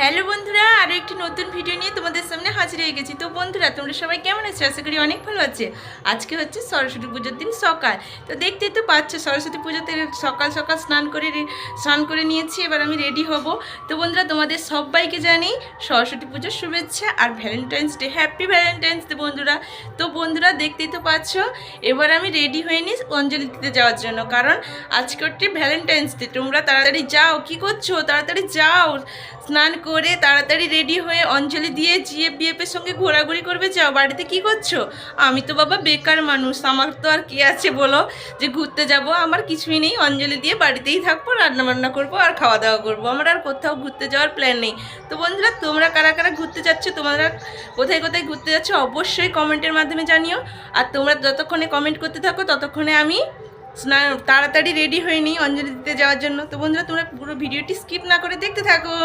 Hello বন্ধুরা আরও একটি নতুন ভিডিও নিয়ে তোমাদের সামনে হাজির হয়ে গেছি। তো বন্ধুরা, তোমরা সবাই কেমন আছো? আশা করি অনেক ভালো আছে। আজকে হচ্ছে সরস্বতী পুজোর দিন সকাল। তো দেখতেই তো পাচ্ছ, সরস্বতী পুজোতে সকাল সকাল স্নান করে স্নান করে নিয়েছি, এবার আমি রেডি হব। তো বন্ধুরা, তোমাদের সবাইকে জানি সরস্বতী পুজোর শুভেচ্ছা আর Valentine's day happy Valentine's day বন্ধুরা। তো বন্ধুরা, দেখতেই তো পাচ্ছ, এবার আমি রেডি হয়ে নিই অঞ্জলি দিতে যাওয়ার জন্য। কারণ আজকে হচ্ছে ভ্যালেন্টাইন্স ডে তোমরা তাড়াতাড়ি যাও। কি করছ? তাড়াতাড়ি যাও। স্নান করে তাড়াতাড়ি রেডি হয়ে অঞ্জলি দিয়ে জিএফ বিএফের সঙ্গে ঘোরাঘুরি করবে, যাও বাড়িতে কি করছ? আমি তো বাবা বেকার মানুষ, আমার তো আর কে আছে বলো? যে ঘুরতে যাব, আমার কিছুই নেই, অঞ্জলি দিয়ে বাড়িতেই থাকব রান্না বান্না করব আর খাওয়া দাওয়া করব। আমার আর কোথাও ঘুরতে যাওয়ার প্ল্যান নেই। তো বন্ধুরা, তোমরা কারা কারা ঘুরতে যাচ্ছ, তোমরা কোথায় কোথায় ঘুরতে যাচ্ছ, অবশ্যই কমেন্টের মাধ্যমে জানিও। আর তোমরা যতক্ষণে কমেন্ট করতে থাকো, ততক্ষণে আমি স্নান তাড়াতাড়ি রেডি হয়ে নিই অঞ্জলি দিতে যাওয়ার জন্য। তো বন্ধুরা, তোমরা পুরো ভিডিওটি স্কিপ না করে দেখতে থাকো।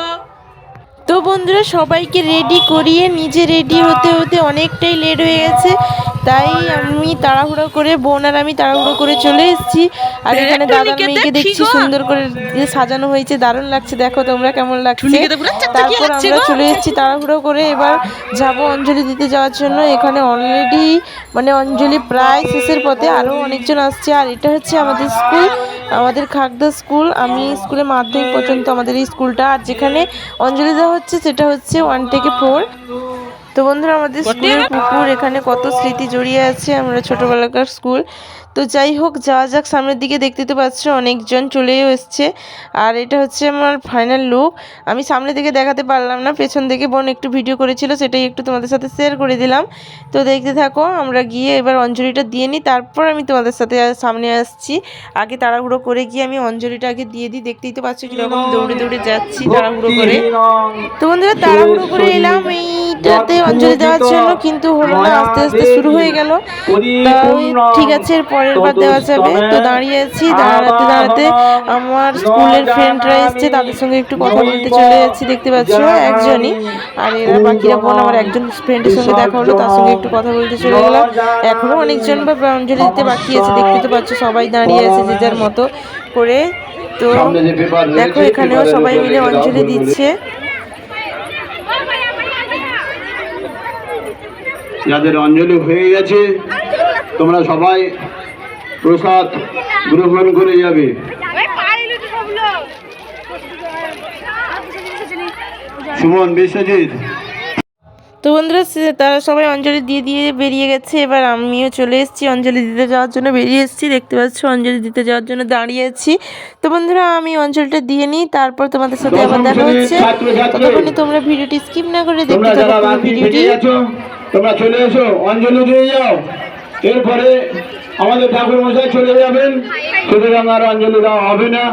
তো বন্ধুরা সবাইকে রেডি করিয়ে নিজে রেডি হতে হতে অনেকটাই লেট হয়ে গেছে। তাই আমি তাড়াহুড়ো করে বোন আর আমি তাড়াহুড়ো করে চলে এসেছি। আর এখানে দাদার মেয়েকে দেখছি সুন্দর করে যে সাজানো হয়েছে দারুণ লাগছে। দেখো তোমরা কেমন লাগছে। তারপর আমরা চলে এসেছি তাড়াহুড়ো করে। এবার যাব অঞ্জলি দিতে যাওয়ার জন্য। এখানে অলরেডি মানে অঞ্জলি প্রায় শেষের পথে। আরও অনেকজন আসছে। আর এটা হচ্ছে আমাদের স্কুল আমাদের খাগদা স্কুল। আমি স্কুলে মাধ্যমিক পর্যন্ত আমাদের এই স্কুলটা। আর যেখানে অঞ্জলি দেওয়া হচ্ছে সেটা হচ্ছে ওয়ান থেকে ফোর তো বন্ধুরা আমাদের স্কুলের পুকুর এখানে কত স্মৃতি জড়িয়ে আছে আমরা ছোটবেলাকার স্কুল। তো যাই হোক, যাওয়া যাক, সামনের দিকে দেখতে তো পাচ্ছ অনেকজন চলেও এসছে। আর এটা হচ্ছে আমার ফাইনাল লুক আমি সামনে থেকে দেখাতে পারলাম না, পেছন থেকে বোন একটু ভিডিও করেছিল, সেটাই একটু তোমাদের সাথে শেয়ার করে দিলাম। তো দেখতে থাকো, আমরা গিয়ে এবার অঞ্জলিটা দিয়ে নিই, তারপর আমি তোমাদের সাথে সামনে আসছি। আগে তাড়াহুড়ো করে গিয়ে আমি অঞ্জলিটা আগে দিয়ে দিই, দেখতেই তো পাচ্ছ কীরকম দৌড়ে দৌড়ে যাচ্ছি তাড়াহুড়ো করে। তো বন্ধুরা, তাড়াহুড়ো করে এলাম, এইটাতে অঞ্জলি দেওয়ার জন্য, কিন্তু হলো না, আস্তে আস্তে শুরু হয়ে গেল। ঠিক আছে এর পরের বার দেওয়া যাবে। তো দাঁড়িয়ে আছি দাঁড়াতে দাঁড়াতে। আমার স্কুলের ফ্রেন্ডরা এসছে তাদের সঙ্গে একটু কথা বলতে চলে যাচ্ছি দেখতে পাচ্ছ একজনই। আর এরা বাকিরা বোন আমার একজন ফ্রেন্ডের সঙ্গে দেখা হলো তার সঙ্গে একটু কথা বলতে চলে গেলাম। এখনও অনেকজন বা অঞ্জলি দিতে বাকি আছে দেখতে তো পাচ্ছ সবাই দাঁড়িয়ে আছে যে যার মতো করে। তো দেখো এখানেও সবাই মিলে অঞ্জলি দিচ্ছে। যাদের অঞ্জলি হয়ে গেছে তোমরা সবাই প্রসাদ গ্রহণ করে যাবে। সুমন বিশ্বজিৎ। তো বন্ধুরা তারা সবাই অঞ্জলি দিয়ে দিয়ে বেরিয়ে গেছে। এবার আমিও চলে এসেছি অঞ্জলি দিতে যাওয়ার জন্য। বেরিয়ে এসেছি দেখতে পাচ্ছ অঞ্জলি দিতে যাওয়ার জন্য দাঁড়িয়ে আছি। তো বন্ধুরা আমি অঞ্জলিটা দিয়ে নিই তারপর তোমাদের সাথে আবার দেখা হচ্ছে। ততক্ষণে তোমরা ভিডিওটি স্কিপ না করে দেখতে তোমরা থাকো ভিডিওটি। তোমরা চলে এসো অঞ্জলি দিয়ে যাও। এরপরে আমাদের ঠাকুর মশাই চলে যাবেন। সুতরাং আর অঞ্জলি দেওয়া হবে না।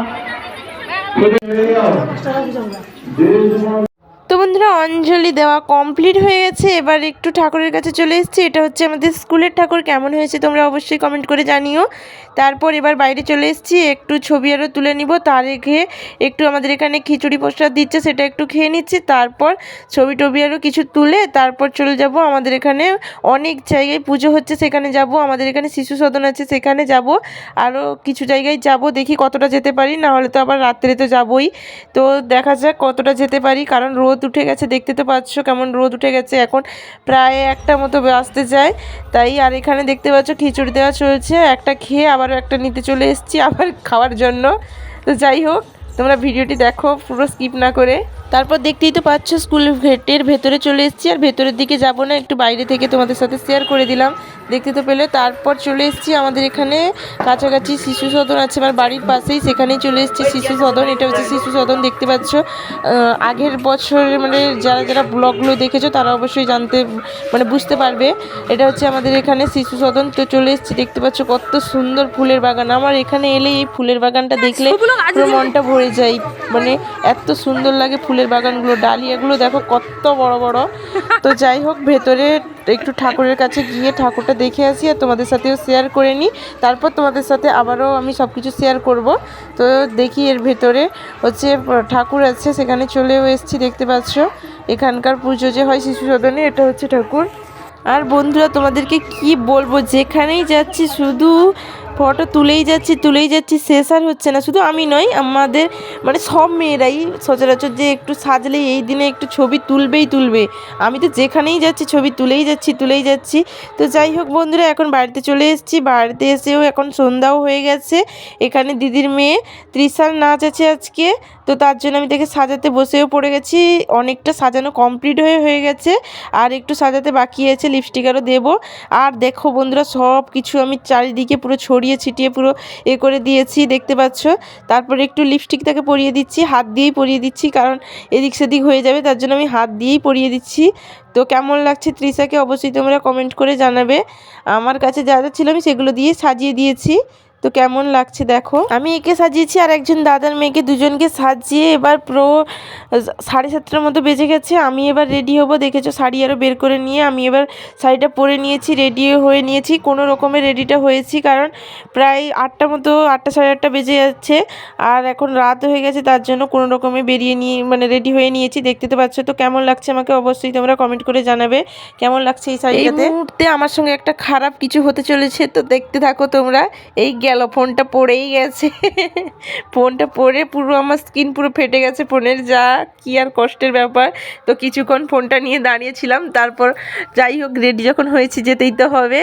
বন্ধুরা অঞ্জলি দেওয়া কমপ্লিট হয়ে গেছে, এবার একটু ঠাকুরের কাছে চলে এসেছি। এটা হচ্ছে আমাদের স্কুলের ঠাকুর, কেমন হয়েছে তোমরা অবশ্যই কমেন্ট করে জানিও। তারপর এবার বাইরে চলে এসেছি, একটু ছবি আরও তুলে নিব। তার রেখে একটু আমাদের এখানে খিচুড়ি প্রসাদ দিচ্ছে, সেটা একটু খেয়ে নিচ্ছি। তারপর ছবি টবি আরও কিছু তুলে তারপর চলে যাব আমাদের এখানে। অনেক জায়গায় পুজো হচ্ছে, সেখানে যাব। আমাদের এখানে শিশু সদন আছে, সেখানে যাব। আরও কিছু জায়গায় যাব, দেখি কতটা যেতে পারি, না হলে তো আবার রাত্রে তো যাবই। তো দেখা যাক কতটা যেতে পারি, কারণ রোদ উঠে গেছে, দেখতে তো পাচ্ছ কেমন রোদ উঠে গেছে। এখন প্রায় একটা মতো আসতে যায়। তাই আর এখানে দেখতে পাচ্ছ খিচুড়ি দেওয়া চলছে। একটা খেয়ে আবারও একটা নিতে চলে এসেছি আবার খাওয়ার জন্য। তো যাই হোক, তোমরা ভিডিওটি দেখো, পুরো স্কিপ না করে। তারপর দেখতেই তো পাচ্ছ স্কুল গেটের ভেতরে চলে এসেছি। আর ভেতরের দিকে যাব না একটু বাইরে থেকে তোমাদের সাথে শেয়ার করে দিলাম। দেখতে তো পেলে তারপর চলে এসেছি আমাদের এখানে কাছাকাছি শিশু সদন আছে আমার বাড়ির পাশেই সেখানেই চলে এসেছি শিশু সদন। এটা হচ্ছে শিশু সদন দেখতে পাচ্ছ। আগের বছরের মানে যারা যারা ব্লগগুলো দেখেছ তারা অবশ্যই জানতে মানে বুঝতে পারবে। এটা হচ্ছে আমাদের এখানে শিশু সদন। তো চলে এসেছি দেখতে পাচ্ছ কত সুন্দর ফুলের বাগান। আমার এখানে এলে এই ফুলের বাগানটা দেখলে পুরো মনটা ভরে যায়। মানে এত সুন্দর লাগে ফুলের বাগানগুলো ডালিয়াগুলো দেখো কত বড় বড়। তো যাই হোক, ভেতরে একটু ঠাকুরের কাছে গিয়ে ঠাকুরটা দেখে আসি আর তোমাদের সাথেও শেয়ার করে নিই। তারপর তোমাদের সাথে আবারও আমি সব কিছু শেয়ার করব। তো দেখি এর ভেতরে হচ্ছে ঠাকুর আছে, সেখানে চলেও এসেছি, দেখতে পাচ্ছ। এখানকার পুজো যে হয় শিশু সদনে, এটা হচ্ছে ঠাকুর। আর বন্ধুরা, তোমাদেরকে কি বলব? যেখানেই যাচ্ছি, শুধু ফটো তুলেই যাচ্ছি তুলেই যাচ্ছি, শেষ আর হচ্ছে না। শুধু আমি নয় আমাদের মানে সব মেয়েরাই সচরাচর যে একটু সাজলে এই দিনে একটু ছবি তুলবেই তুলবে। আমি তো যেখানেই যাচ্ছি, ছবি তুলেই যাচ্ছি তুলেই যাচ্ছি। তো যাই হোক বন্ধুরা, এখন বাড়িতে চলে এসেছি। বাড়িতে এসেও এখন সন্ধ্যাও হয়ে গেছে। এখানে দিদির মেয়ে ত্রিশাল নাচ আছে আজকে। তো তার জন্য আমি দেখে সাজাতে বসেও পড়ে গেছি। অনেকটা সাজানো কমপ্লিট হয়ে হয়ে গেছে। আর একটু সাজাতে বাকি আছে, লিপস্টিক আরও দেবো। আর দেখো বন্ধুরা সব কিছু আমি চারিদিকে পুরো ছড়িয়ে ছিটিয়ে পুরো এ করে দিয়েছি, দেখতে পাচ্ছ? তারপরে একটু লিপস্টিক তাকে পরিয়ে দিচ্ছি, হাত দিয়েই পরিয়ে দিচ্ছি, কারণ এদিক সেদিক হয়ে যাবে, তার জন্য আমি হাত দিয়েই পরিয়ে দিচ্ছি। তো কেমন লাগছে ত্রিশাকে অবশ্যই তোমরা কমেন্ট করে জানাবে। আমার কাছে যা যা ছিল আমি সেগুলো দিয়ে সাজিয়ে দিয়েছি। তো কেমন লাগছে দেখো? আমি একে সাজিয়েছি আর একজন দাদার মেয়েকে দুজনকে সাজিয়ে এবার প্রো সাড়ে সাতটার মতো বেজে গেছে। আমি এবার রেডি হব। দেখেছ শাড়ি আরও বের করে নিয়ে আমি এবার শাড়িটা পরে নিয়েছি রেডি হয়ে নিয়েছি। কোনো রকমে রেডিটা হয়েছি কারণ প্রায় আটটা মতো, আটটা সাড়ে আটটা বেজে যাচ্ছে আর এখন রাত হয়ে গেছে, তার জন্য কোনো রকমে বেরিয়ে নিয়ে মানে রেডি হয়ে নিয়েছি। দেখতে তো পাচ্ছ তো কেমন লাগছে আমাকে অবশ্যই তোমরা কমেন্ট করে জানাবে। কেমন লাগছে এই শাড়িটাতে? মুহূর্তে আমার সঙ্গে একটা খারাপ কিছু হতে চলেছে, তো দেখতে থাকো তোমরা। এই গেল, ফোনটা পড়েই গেছে। ফোনটা পড়ে পুরো আমার স্কিন পুরো ফেটে গেছে ফোনের, যা কি আর কষ্টের ব্যাপার। তো কিছুক্ষণ ফোনটা নিয়ে দাঁড়িয়েছিলাম, তারপর যাই হোক রেডি যখন হয়েছি যেতেই তো হবে,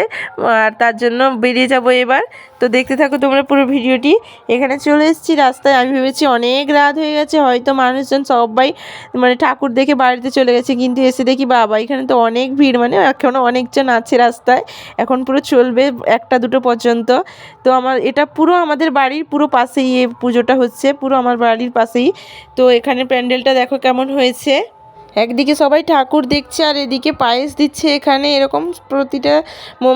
আর তার জন্য বেরিয়ে যাব এবার। তো দেখতে থাকো তোমরা পুরো ভিডিওটি। এখানে চলে এসেছি রাস্তায়। আমি ভেবেছি অনেক রাত হয়ে গেছে, হয়তো মানুষজন সবাই মানে ঠাকুর দেখে বাড়িতে চলে গেছে, কিন্তু এসে দেখি বাবা, এখানে তো অনেক ভিড় মানে এখনও অনেকজন আছে রাস্তায়। এখন পুরো চলবে একটা দুটো পর্যন্ত। তো আমার, এটা পুরো আমাদের বাড়ির পুরো পাশেই এই পুজোটা হচ্ছে, পুরো আমার বাড়ির পাশেই। তো এখানে প্যান্ডেলটা দেখো কেমন হয়েছে। একদিকে সবাই ঠাকুর দেখছে আর এদিকে পায়েস দিচ্ছে এখানে। এরকম প্রতিটা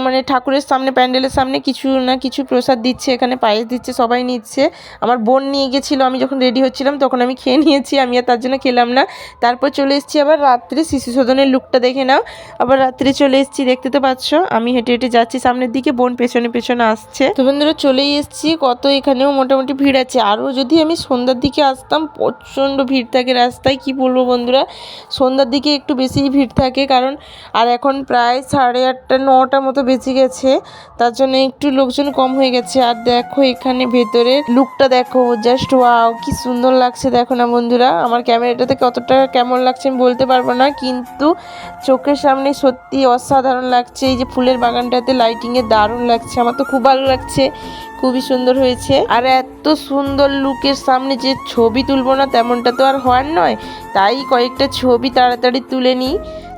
মানে ঠাকুরের সামনে, প্যান্ডেলের সামনে কিছু না কিছু প্রসাদ দিচ্ছে, এখানে পায়েস দিচ্ছে, সবাই নিচ্ছে। আমার বোন নিয়ে গেছিল, আমি যখন রেডি হচ্ছিলাম তখন আমি খেয়ে নিয়েছি, আমি আর তার জন্য খেলাম না। তারপর চলে এসেছি আবার রাত্রে শিশু সদনের লুকটা দেখে নাও। আবার রাত্রে চলে এসেছি, দেখতে তো পাচ্ছ, আমি হেঁটে হেঁটে যাচ্ছি, সামনের দিকে বোন পেছনে পেছনে আসছে। তো বন্ধুরা চলেই এসেছি, কত এখানেও মোটামুটি ভিড় আছে। আরও যদি আমি সন্ধ্যার দিকে আসতাম, প্রচণ্ড ভিড় থাকে রাস্তায়, কি বলব বন্ধুরা? সন্ধ্যার দিকে একটু বেশিই ভিড় থাকে, কারণ আর এখন প্রায় সাড়ে আটটা, নটা মতো বেঁচে গেছে, তার জন্য একটু লোকজন কম হয়ে গেছে। আর দেখো এখানে ভেতরে লুকটা দেখো জাস্ট ওয়াও কি সুন্দর লাগছে। দেখো না বন্ধুরা, আমার ক্যামেরাটাতে কতটা কেমন লাগছে আমি বলতে পারব না, কিন্তু চোখের সামনে সত্যি অসাধারণ লাগছে। এই যে ফুলের বাগানটাতে লাইটিংয়ে দারুণ লাগছে, আমার তো খুব ভালো লাগছে। খুবই সুন্দর হয়েছে। আর এত সুন্দর লুকের সামনে যে ছবি তুলবো না, তেমনটা তো আর হওয়ার নয়। তাই কয়েকটা ছবি তাড়াতাড়ি তুলে নিই।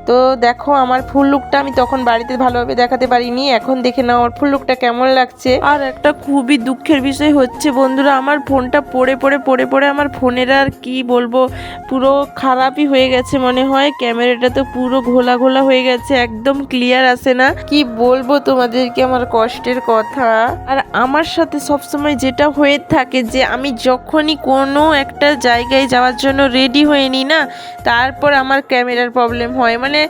তো দেখো আমার ফুল লুকটা আমি তখন বাড়িতে ভালোভাবে দেখাতে পারিনি। এখন দেখে নাও আমার ফুল লুকটা কেমন লাগছে। আর একটা খুবই দুঃখের বিষয় হচ্ছে বন্ধুরা আমার ফোনটা পড়ে পড়ে পড়ে পড়ে আমার ফোনের আর কি বলব পুরো খারাপই হয়ে গেছে মনে হয়। ক্যামেরাটা তো পুরো ঘোলা ঘোলা হয়ে গেছে একদম ক্লিয়ার আসে না। কি বলব তোমাদেরকে আমার কষ্টের কথা। আর আমার সাথে সবসময় যেটা হয়ে থাকে যে আমি যখনই কোনো একটা জায়গায় যাওয়ার জন্য রেডি হয়ে নিই না তারপর আমার ক্যামেরার প্রবলেম হয়। মানে আসলে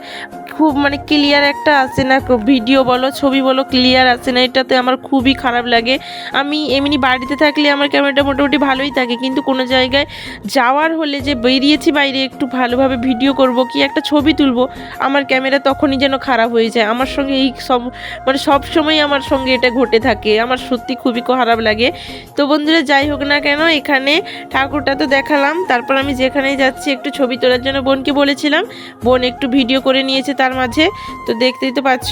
খুব মানে ক্লিয়ার একটা আসে না ভিডিও বলো, ছবি বলো ক্লিয়ার আসে না। এটাতে আমার খুবই খারাপ লাগে। আমি এমনি বাড়িতে থাকলে আমার ক্যামেরাটা মোটামুটি ভালোই থাকে, কিন্তু কোনো জায়গায় যাওয়ার হলে যে বেরিয়েছি বাইরে একটু ভালোভাবে ভিডিও করব, কি একটা ছবি তুলবো, আমার ক্যামেরা তখনই যেন খারাপ হয়ে যায়। আমার সঙ্গে এই সব মানে সব সময় আমার সঙ্গে এটা ঘটে থাকে। আমার সত্যি খুবই খারাপ লাগে। তো বন্ধুরা, যাই হোক না কেন, এখানে ঠাকুরটা তো দেখালাম। তারপর আমি যেখানেই যাচ্ছি, একটু ছবি তোলার জন্য বোনকে বলেছিলাম। বোন একটু ভিডিও করে নিয়েছে তার মাঝে, তো দেখতেই তো পাচ্ছ।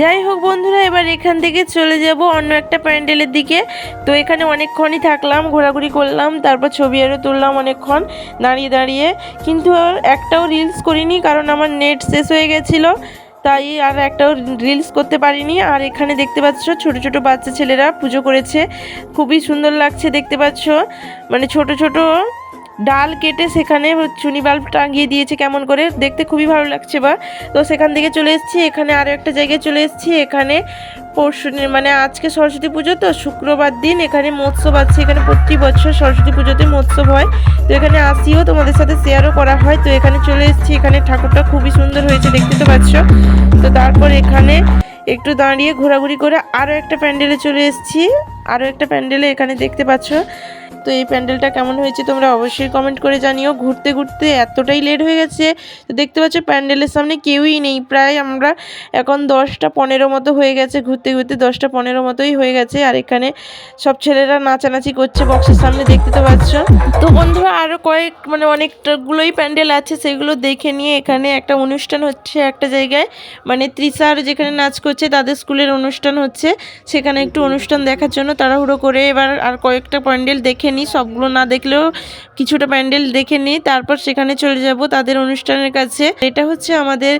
যাই হোক বন্ধুরা, এবার এখান থেকে চলে যাব অন্য একটা প্যান্ডেলের দিকে। তো এখানে অনেকক্ষণই থাকলাম, ঘোরাঘুরি করলাম, তারপর ছবি আরও তুললাম অনেকক্ষণ দাঁড়িয়ে দাঁড়িয়ে। কিন্তু একটাও রিলস করিনি, কারণ আমার নেট শেষ হয়ে গেছিল, তাই আর একটাও রিলস করতে পারিনি। আর এখানে দেখতে পাচ্ছ ছোট ছোট বাচ্চা ছেলেরা পুজো করেছে, খুবই সুন্দর লাগছে দেখতে পাচ্ছ। মানে ছোট ছোট ডাল কেটে সেখানে চুনি বাল্ব টাঙিয়ে দিয়েছে কেমন করে? দেখতে খুবই ভালো লাগছে বা। তো সেখান থেকে চলে এসেছি, এখানে আরও একটা জায়গায় চলে এসেছি, এখানে পরশু মানে আজকে সরস্বতী পুজো তো, শুক্রবার দিন এখানে মৎস্যব আছে, এখানে প্রতি বছর সরস্বতী পুজোতে মৎস্যব হয়। তো এখানে আসিও, তোমাদের সাথে শেয়ারও করা হয়। তো এখানে চলে এসেছি, এখানে ঠাকুরটা খুবই সুন্দর হয়েছে, দেখতে তো পাচ্ছ। তো তারপর এখানে একটু দাঁড়িয়ে ঘোরাঘুরি করে আরও একটা প্যান্ডেলে চলে এসেছি। আরও একটা প্যান্ডেলে এখানে দেখতে পাচ্ছ। তো এই প্যান্ডেলটা কেমন হয়েছে তোমরা অবশ্যই কমেন্ট করে জানিও। ঘুরতে ঘুরতে এতটাই লেট হয়ে গেছে তো দেখতে পাচ্ছ প্যান্ডেলের সামনে কেউই নেই। প্রায় আমরা এখন দশটা পনেরো মতো হয়ে গেছে ঘুরতে ঘুরতে, দশটা পনেরো মতোই হয়ে গেছে। আর এখানে সব ছেলেরা নাচানাচি করছে বক্সের সামনে, দেখতে তো পাচ্ছ। তো বন্ধুরা আরও কয়েক মানে অনেকটাগুলোই প্যান্ডেল আছে, সেগুলো দেখে নিয়ে এখানে একটা অনুষ্ঠান হচ্ছে একটা জায়গায়। মানে ত্রিশার যেখানে নাচ করছে, তাদের স্কুলের অনুষ্ঠান হচ্ছে। সেখানে একটু অনুষ্ঠান দেখার জন্য তাড়াহুড়ো করে এবার আর কয়েকটা প্যান্ডেল দেখে নিই, সবগুলো না দেখলেও কিছুটা প্যান্ডেল দেখে নিই। তারপর সেখানে চলে যাব তাদের অনুষ্ঠানের কাছে। এটা হচ্ছে আমাদের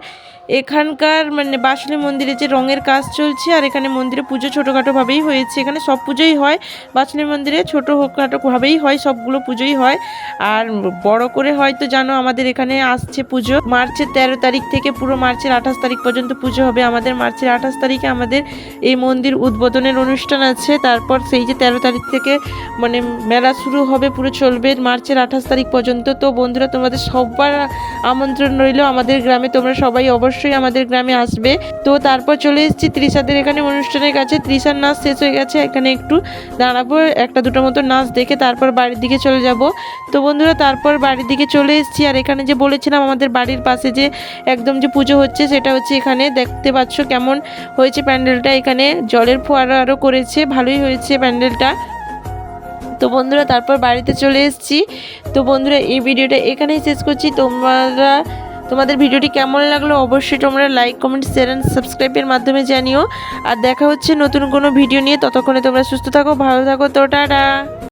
এখানকার মানে বাসলি মন্দিরে যে রঙের কাজ চলছে, আর এখানে মন্দিরে পুজো ছোটোখাটোভাবেই হয়েছে। এখানে সব পুজোই হয় বাসলি মন্দিরে ছোটো খাটোভাবেই হয়, সবগুলো পুজোই হয়। আর বড় করে হয়তো জানো আমাদের এখানে আসছে পুজো। মার্চের তেরো তারিখ থেকে পুরো মার্চের আঠাশ তারিখ পর্যন্ত পুজো হবে। আমাদের মার্চের আঠাশ তারিখে আমাদের এই মন্দির উদ্বোধনের অনুষ্ঠান আছে। তারপর সেই যে তেরো তারিখ থেকে মানে মেলা শুরু হবে, পুরো চলবে মার্চের আঠাশ তারিখ পর্যন্ত। তো বন্ধুরা, তোমাদের সবার আমন্ত্রণ রইল আমাদের গ্রামে। তোমরা সবাই অবশ্যই আমাদের গ্রামে আসবে। তো তারপর চলে এসেছি ত্রিশাদের। এখানে অনুষ্ঠানের কাছে ত্রিশার নাচ শেষ হয়ে গেছে। এখানে একটু দাঁড়াবো, একটা দুটো মতো নাচ দেখে তারপর বাড়ির দিকে চলে যাব। তো বন্ধুরা, তারপর বাড়ির দিকে চলে এসেছি। আর এখানে যে বলেছিলাম আমাদের বাড়ির পাশে যে একদম যে পুজো হচ্ছে, সেটা হচ্ছে এখানে। দেখতে পাচ্ছ কেমন হয়েছে প্যান্ডেলটা এখানে। জলের ফোয়ারা আরও করেছে, ভালোই হয়েছে প্যান্ডেলটা। তো বন্ধুরা, তারপর বাড়িতে চলে এসেছি। তো বন্ধুরা, এই ভিডিওটা এখানেই শেষ করছি। তোমরা তোমাদের ভিডিওটি কেমন লাগল অবশ্যই তোমরা লাইক কমেন্ট শেয়ার অ্যান্ড সাবস্ক্রাইবের মাধ্যমে জানিও। আর দেখা হচ্ছে নতুন কোনো ভিডিও নিয়ে, ততক্ষণে তোমরা সুস্থ থাকো, ভালো থাকো, তো টাটা।